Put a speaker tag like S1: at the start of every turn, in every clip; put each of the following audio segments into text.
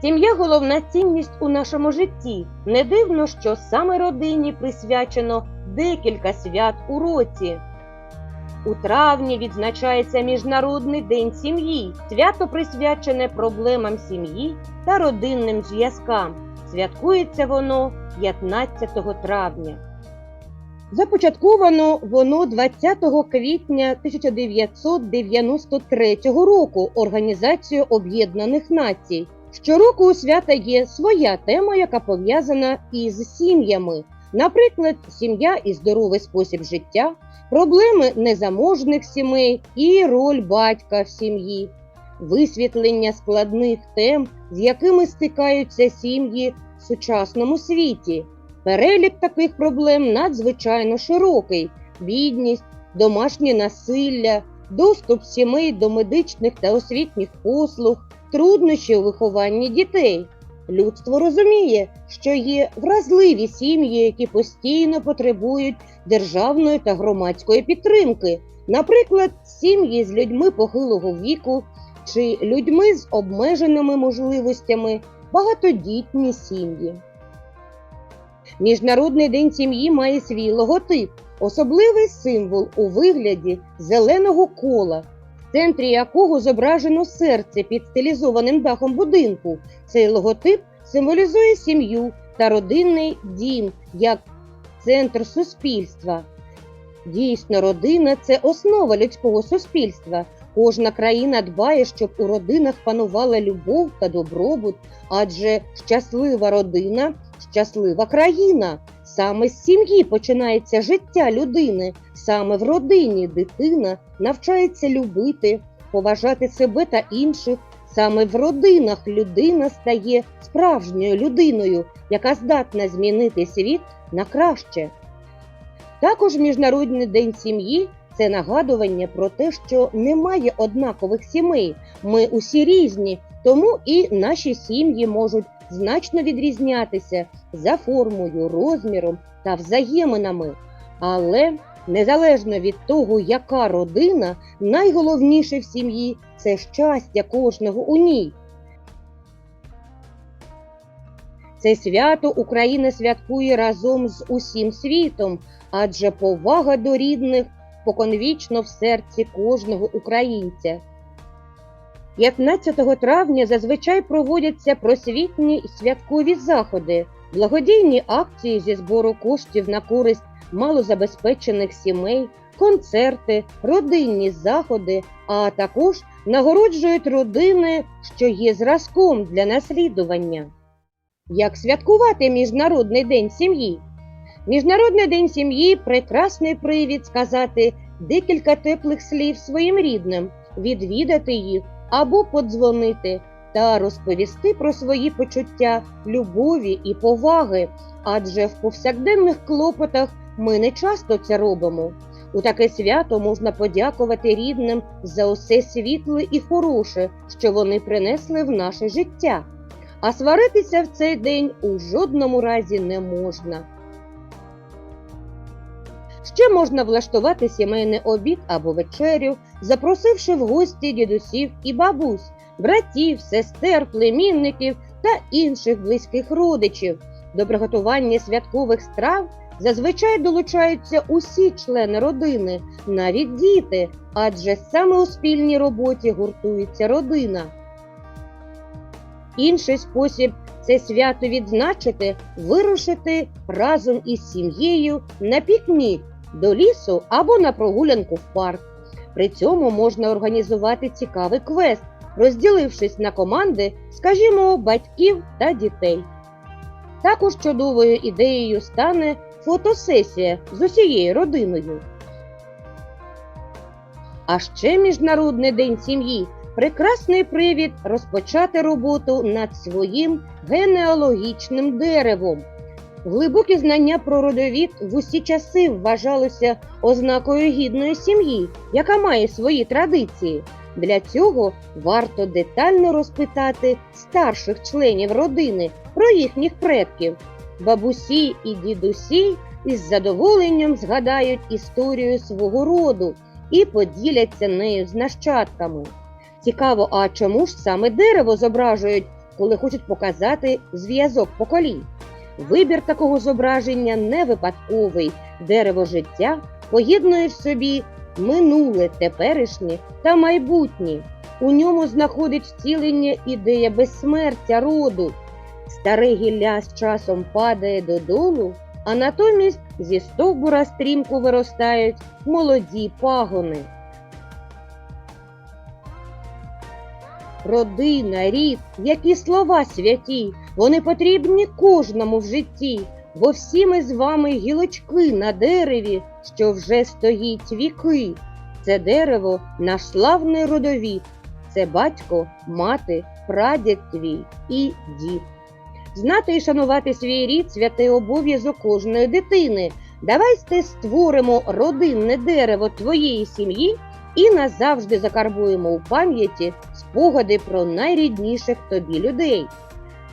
S1: Сім'я головна цінність у нашому житті. Не дивно, що саме родині присвячено декілька свят у році. У травні відзначається Міжнародний день сім'ї. Свято присвячене проблемам сім'ї та родинним зв'язкам. Святкується воно 15 травня. Започатковано воно 20 квітня 1993 року Організацією Об'єднаних Націй. Щороку у свята є своя тема, яка пов'язана із сім'ями. Наприклад, сім'я і здоровий спосіб життя, проблеми незаможних сімей і роль батька в сім'ї, висвітлення складних тем, з якими стикаються сім'ї в сучасному світі. Перелік таких проблем надзвичайно широкий: бідність, домашнє насилля, доступ сімей до медичних та освітніх послуг, труднощі у вихованні дітей. Людство розуміє, що є вразливі сім'ї, які постійно потребують державної та громадської підтримки, наприклад, сім'ї з людьми похилого віку чи людьми з обмеженими можливостями, багатодітні сім'ї. Міжнародний день сім'ї має свій логотип, особливий символ у вигляді зеленого кола, центрі якого зображено серце під стилізованим дахом будинку. Цей логотип символізує сім'ю та родинний дім як центр суспільства. Дійсно, родина це основа людського суспільства. Кожна країна дбає, щоб у родинах панувала любов та добробут, адже щаслива родина щаслива країна. Саме з сім'ї починається життя людини, саме в родині дитина навчається любити, поважати себе та інших. Саме в родинах людина стає справжньою людиною, яка здатна змінити світ на краще. Також Міжнародний день сім'ї це нагадування про те, що немає однакових сімей. Ми усі різні, тому і наші сім'ї можуть значно відрізнятися за формою, розміром та взаєминами. Але незалежно від того, яка родина, найголовніше в сім'ї це щастя кожного у ній. Це свято Україна святкує разом з усім світом, адже повага до рідних споконвічно в серці кожного українця. 15 травня зазвичай проводяться просвітні святкові заходи, благодійні акції зі збору коштів на користь малозабезпечених сімей, концерти, родинні заходи, а також нагороджують родини, що є зразком для наслідування. Як святкувати Міжнародний день сім'ї? Міжнародний день сім'ї прекрасний привід сказати декілька теплих слів своїм рідним, відвідати їх або подзвонити та розповісти про свої почуття любові і поваги, адже в повсякденних клопотах ми не часто це робимо. У таке свято можна подякувати рідним за усе світле і хороше, що вони принесли в наше життя. А сваритися в цей день у жодному разі не можна. Ще можна влаштувати сімейний обід або вечерю, запросивши в гості дідусів і бабусь, братів, сестер, племінників та інших близьких родичів. До приготування святкових страв зазвичай долучаються усі члени родини, навіть діти, адже саме у спільній роботі гуртується родина. Інший спосіб це свято відзначити, вирушити разом із сім'єю на пікнік до лісу або на прогулянку в парк. При цьому можна організувати цікавий квест, розділившись на команди, скажімо, батьків та дітей. Також чудовою ідеєю стане фотосесія з усією родиною. А ще Міжнародний день сім'ї прекрасний привід розпочати роботу над своїм генеалогічним деревом. Глибокі знання про родовід в усі часи вважалося ознакою гідної сім'ї, яка має свої традиції. Для цього варто детально розпитати старших членів родини про їхніх предків. Бабусі і дідусі із задоволенням згадають історію свого роду і поділяться нею з нащадками. Цікаво, а чому ж саме дерево зображують коли хочуть показати зв'язок поколінь. Вибір такого зображення не випадковий. Дерево життя поєднує в собі минуле, теперішнє та майбутнє. У ньому знаходить втілення ідея безсмертя роду. Старе гілля з часом падає додолу, а натомість зі стовбура стрімко виростають молоді пагони. Родина, рід, які слова святі, вони потрібні кожному в житті, бо всі ми з вами гілочки на дереві, що вже стоїть віки. Це дерево наш славний родовід, це батько, мати, прадід твій і дід. Знати і шанувати свій рід святий обов'язок кожної дитини. Давайте створимо родинне дерево твоєї сім'ї і назавжди закарбуємо у пам'яті спогади про найрідніших тобі людей.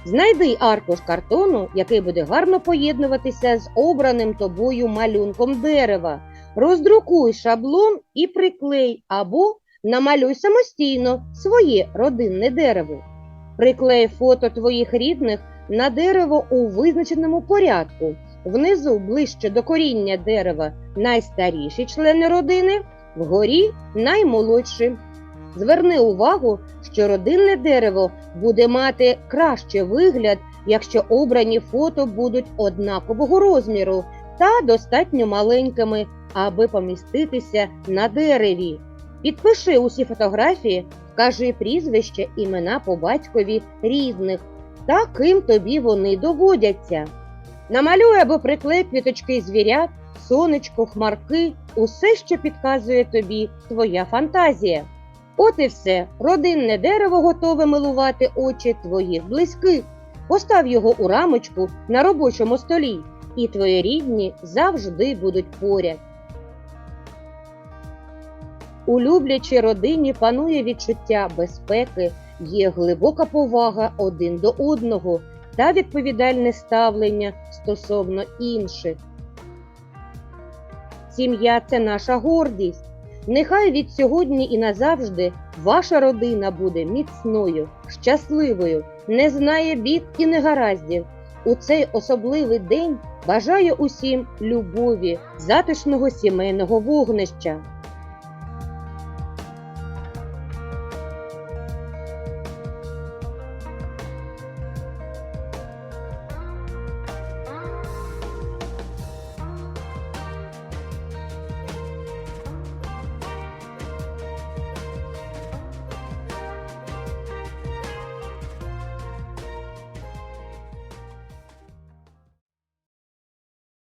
S1: Знайди аркуш картону, який буде гарно поєднуватися з обраним тобою малюнком дерева. Роздрукуй шаблон і приклей або намалюй самостійно своє родинне дерево. Приклей фото твоїх рідних на дерево у визначеному порядку. Внизу ближче до коріння дерева найстаріші члени родини, вгорі наймолодші. Зверни увагу, що родинне дерево буде мати краще вигляд, якщо обрані фото будуть однакового розміру та достатньо маленькими, аби поміститися на дереві. Підпиши усі фотографії, вкажи прізвище, імена по батькові рідних та ким тобі вони доводяться. Намалюй або приклей квіточки звірят, сонечко, хмарки, усе, що підказує тобі твоя фантазія. От і все, родинне дерево готове милувати очі твоїх близьких. Постав його у рамочку на робочому столі, і твої рідні завжди будуть поряд. У люблячій родині панує відчуття безпеки, є глибока повага один до одного та відповідальне ставлення стосовно інших. Сім'я це наша гордість. Нехай від сьогодні і назавжди ваша родина буде міцною, щасливою, не знає бід і негараздів. У цей особливий день бажаю усім любові, затишного сімейного вогнища.